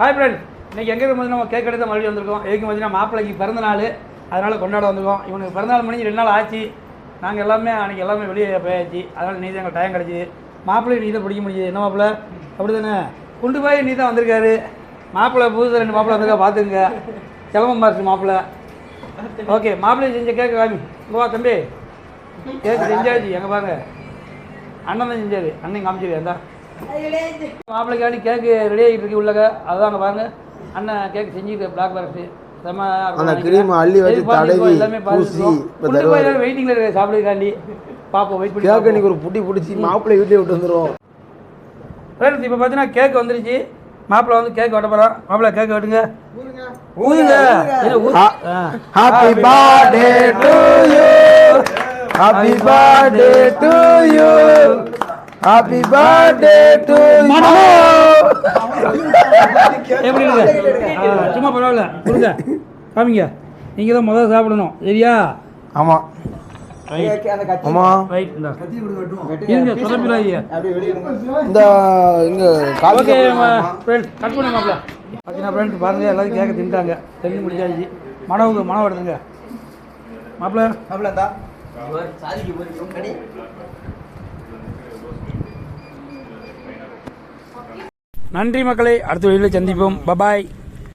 Hi friend இன்னைக்கு எங்கே வந்து நம்ம கேக் எடுத்து மறுபடியும் வந்திருக்கோம். எதுக்கு பார்த்தீங்கன்னா மாப்பிள்ளைக்கு பிறந்த நாள். அதனால் கொண்டாட வந்திருக்கோம். இவனுக்கு பிறந்தநாள் முடிஞ்சு ரெண்டு நாள் ஆச்சு. நாங்கள் எல்லாமே அன்றைக்கி எல்லாமே வெளியே போயாச்சு. அதனால் நீ தான் டைம் கிடச்சிது. மாப்பிள்ளை நீ தான் பிடிக்க முடியுது. என்ன மாப்பிள்ளை? அப்படி தானே கொண்டு போய் நீ தான் வந்திருக்காரு. மாப்பிள்ளை புதுசாக ரெண்டு மாப்பிள்ளை வந்திருக்கா பார்த்துக்குங்க. சிலம்பம் இருக்குது மாப்பிள்ளை. ஓகே மாப்பிள்ளை செஞ்ச கேக்கு காமி. இங்க வா தம்பி. கேக்கு செஞ்சாச்சு. எங்கே பாருங்க. அண்ணன் தான் செஞ்சாரு. அண்ணன் காமிச்சிரு அந்த மாப்பிள்ளைக்காண்டி கேக்கு ரெடி ஆகிட்டு இருக்கு உள்ளக. அதுதான் அங்கே பாருங்க. அண்ணன் கேக் செஞ்சுட்டு பிளாக் ஃபாரஸ்ட் அந்த அ அள்ளி வச்சு தடவி, பூசி. வெயிட்டிங்ல இருக்க சாப்பிடுறதுக்காண்டி. பாப்போம் வெயிட் பண்ணி கேக்க. இன்னைக்கு ஒரு புட்டி பிடிச்சி மாப்பிள்ளை வீட்லயே விட்டு ஃப்ரெண்ட்ஸ் இப்போ பார்த்தீங்கன்னா கேக் வந்துருச்சு. மாப்பிள்ளை வந்து கேக் வெட்ட மாப்பிள்ளை கேக் வெட்டுங்க. ஊதுங்க. Happy birthday to you happy birthday to happy birthday to எப்படி இருக்கு? ஆ, சும்மா பரவாயில்ல. கொடுங்க காமிங்க. நீங்கள் தான் முதல்ல சாப்பிடணும். சரியா? ஆமா. ஆமா. ரைட் இந்தா. இருங்க சொதப்பிடாதீங்க இந்த இங்க காபி ஓகே ஃப்ரெண்ட் கட் பண்ண மாப்பிள. பார்த்தீங்கன்னா ஃப்ரெண்ட் பாருங்க எல்லாரும் கேட்க தின்ட்டாங்க. தெரிஞ்சு முடிச்சாச்சு மனவுக்கு மனம் வருதுங்க. மாப்பிள. நன்றி மக்களை அடுத்த வீடியோவில் சந்திப்போம். பபாய்